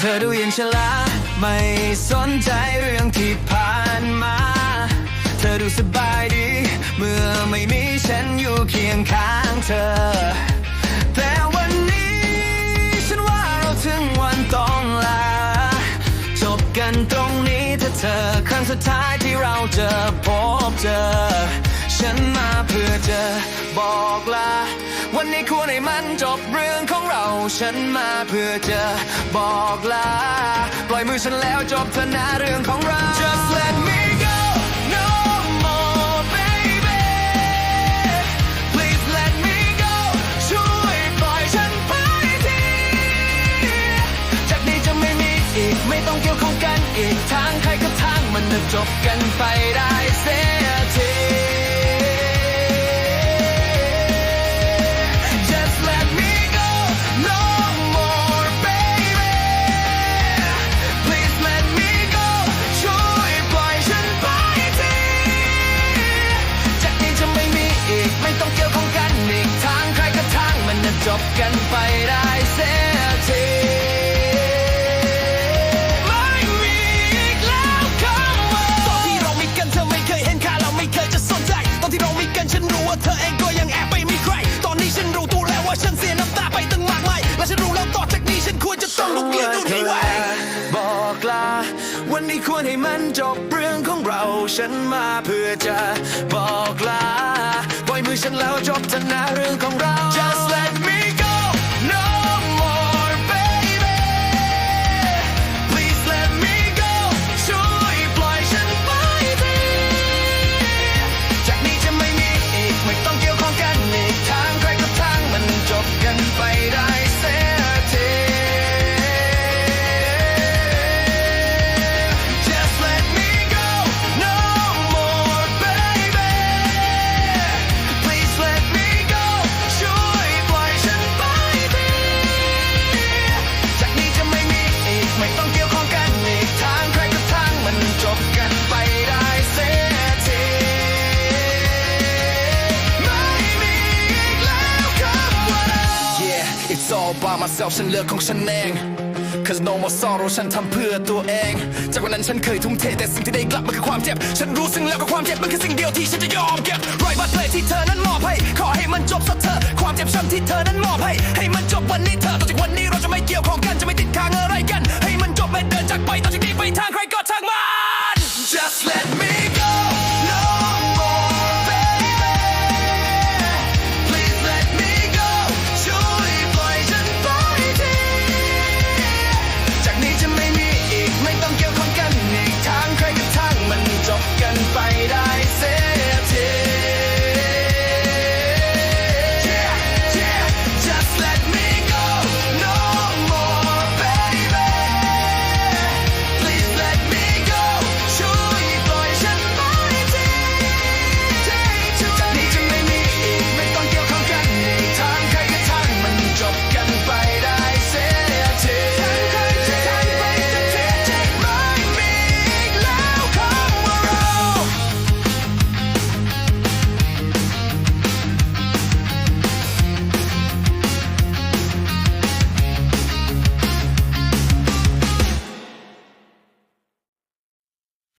เธอดูยังฉลาดไม่สนใจเรื่องที่ผ่านมา เธอดูสบายดี เมื่อไม่มีฉันอยู่เคียงข้างเธอ แต่วันนี้ ฉันว่าเราถึงวันต้องลา จบกันตรงนี้ถ้าเธอครั้งสุดท้ายที่เราจะพบเจอ ฉันมาเพื่อจะบอกลา วันนี้ควรให้มันจบเรื่องของ ฉันมาเพื่อจะบอกลา ปล่อยมือฉันแล้วจบเถอะนะเรื่องของเรา Just let me go no more baby Please let me go ช่วยปล่อยฉันไปทีจากนี้จะไม่มีอีกไม่ต้องเกี่ยวข้องกันอีกทางใครก็ทางมันจะจบกันไปได้เสีย นไปได้เสียทีไม่มีอีกแล้วคำว่าตอนที่เรามีกันเธอไม่เคยเห็นค่าเราไม่เคยจะสนใจ ตอนที่เรามีกันฉันรู้ว่าเธอเองก็ยังแอบไปมีใคร ตอนนี้ฉันรู้ตัวแล้วว่าฉันเสียน้ำตาไปตั้งมากมายและฉันรู้แล้วต่อจากนี้ฉันควรจะต้องลุกเลี้ยงดูที่ไว้บอกลาวันนี้ควรให้มันจบเรื่องของเรา ฉันมาเพื่อจะบอกลาปล่อยมือฉันแล้วจบเถอะนะเรื่องของเรา it's all by myself ฉันเลือกของฉันเอง Cause no more sorrow ฉันทำเพื่อตัวเอง จากวันนั้นฉันเคยทุ่มเทแต่สิ่งที่ได้กลับมันคือความเจ็บ ฉันรู้ซึ่งแล้วก็ความเจ็บมันคือสิ่งเดียวที่ฉันจะยอมเก็บรอยบาดแผลที่เธอนั้นมอบให้ ขอให้มันจบสักเธอะความเจ็บช้ำที่เธอนั้นมอบให้ ให้มันจบวันนี้เธอต่อจากวันนี้เราจะไม่เกี่ยวข้องกันจะไม่ติดค้างอะไรกัน ให้มันจบและเดินจากไปต่อจากนี้ไปทางใครก็ทางมัน Just let me